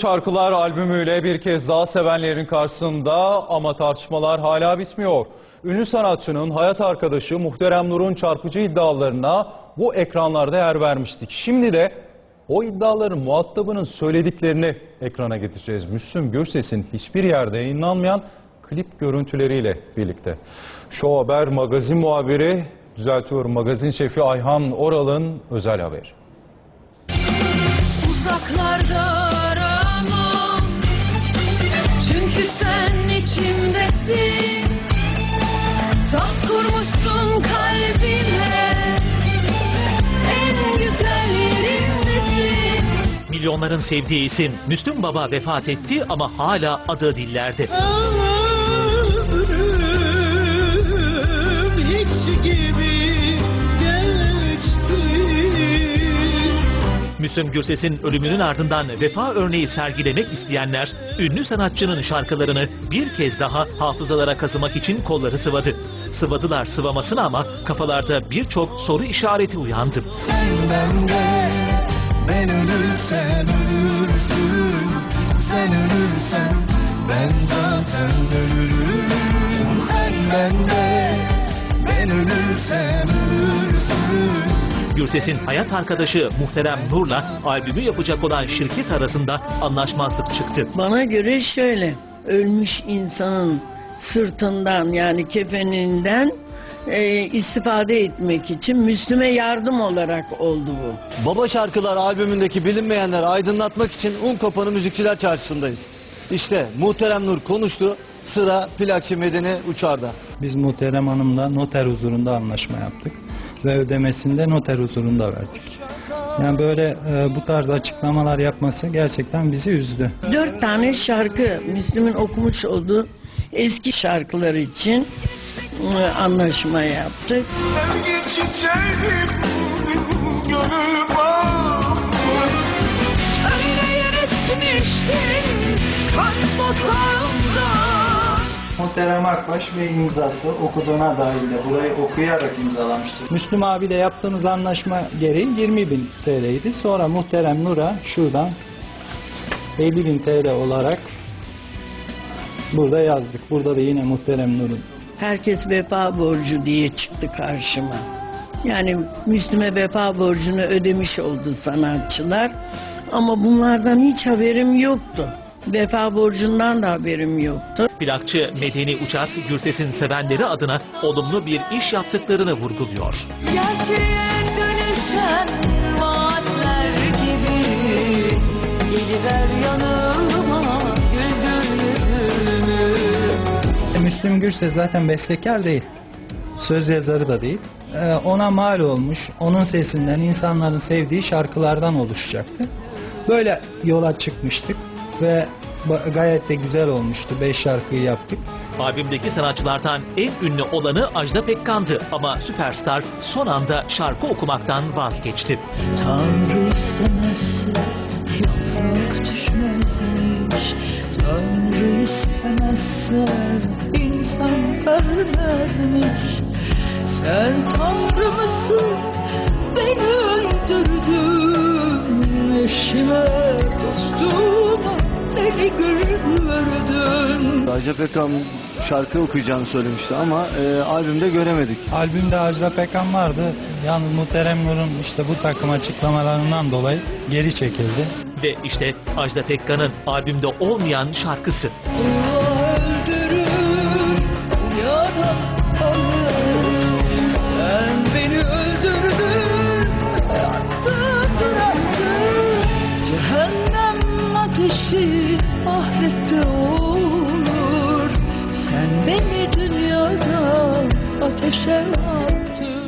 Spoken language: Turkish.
Şarkılar albümüyle bir kez daha sevenlerin karşısında ama tartışmalar hala bitmiyor. Ünlü sanatçının hayat arkadaşı Muhterem Nur'un çarpıcı iddialarına bu ekranlarda yer vermiştik. Şimdi de o iddiaların muhatabının söylediklerini ekrana getireceğiz. Müslüm Gürses'in hiçbir yerde yayınlanmayan klip görüntüleriyle birlikte. Show Haber magazin muhabiri, düzeltiyorum magazin şefi Ayhan Oral'ın özel haberi. Uzaklarda Çünkü sen içimdesin. Taht kurmuşsun kalbime. En güzel yerindesin Milyonların sevdiği isim Müslüm Baba vefat etti ama hala adı dillerde. Ömrüm Müslüm Gürses'in ölümünün ardından vefa örneği sergilemek isteyenler ünlü sanatçının şarkılarını bir kez daha hafızalara kazımak için kolları sıvadı. Sıvadılar sıvamasına ama kafalarda birçok soru işareti uyandı. Sen bende, ben ölürsem ölürsün. Sen ölürsen ben zaten ölürüm. Sen bende, ben ölürsem ölürsün. Gürses'in hayat arkadaşı Muhterem Nur'la albümü yapacak olan şirket arasında anlaşmazlık çıktı. Bana göre şöyle, ölmüş insanın sırtından yani kefeninden e, istifade etmek için Müslüme yardım olarak oldu bu. Baba Şarkılar albümündeki bilinmeyenler aydınlatmak için Unkopanı Müzikçiler Çarşısı'ndayız. İşte Muhterem Nur konuştu, sıra plakçı Medeni Uçar'da. Biz Muhterem Hanım'la noter huzurunda anlaşma yaptık ve ödemesini de noter huzurunda verdik. Yani böyle e, bu tarz açıklamalar yapması gerçekten bizi üzdü. Dört tane şarkı Müslüm'ün okumuş olduğu eski şarkılar için e, anlaşma yaptık. Sevgi çiçeğim, gönül Akbaş ve imzası okuduğuna dair de burayı okuyarak imzalamıştır. Müslüm abiyle yaptığımız anlaşma gereği 20 bin TL'ydi. Sonra Muhterem Nur'a şuradan 50 bin TL olarak burada yazdık. Burada da yine Muhterem Nur'un Herkes vefa borcu diye çıktı karşıma. Yani Müslüme vefa borcunu ödemiş oldu sanatçılar. Ama bunlardan hiç haberim yoktu. Vefa borcundan da haberim yoktu. Plakçı Medeni Uçar, Gürses'in sevenleri adına olumlu bir iş yaptıklarını vurguluyor. Gerçeğe dönüşen vaatler gibi Geliver yanıma güldür yüzümü Müslüm Gürses zaten bestekar değil. Söz yazarı da değil. Ee, ona mal olmuş, onun sesinden insanların sevdiği şarkılardan oluşacaktı. Böyle yola çıkmıştık ve gayet de güzel olmuştu. Beş şarkıyı yaptık. Albümdeki sanatçılardan en ünlü olanı Ajda Pekkan'dı ama Süperstar son anda şarkı okumaktan vazgeçti. Tanrı istemezse yaprak düşmezmiş Tanrı istemezse insan vermezmiş Sen Tanrı mısın beni öldürdün Eşime güldürdün Ajda Pekkan şarkı okuyacağını söylemişti ama e, albümde göremedik. Albümde Ajda Pekkan vardı. Yalnız Muhterem Nur'un işte bu takım açıklamalarından dolayı geri çekildi. Ve işte Ajda Pekkan'ın albümde olmayan şarkısı. ahirette olur. Sen beni dünyada ateşe attın.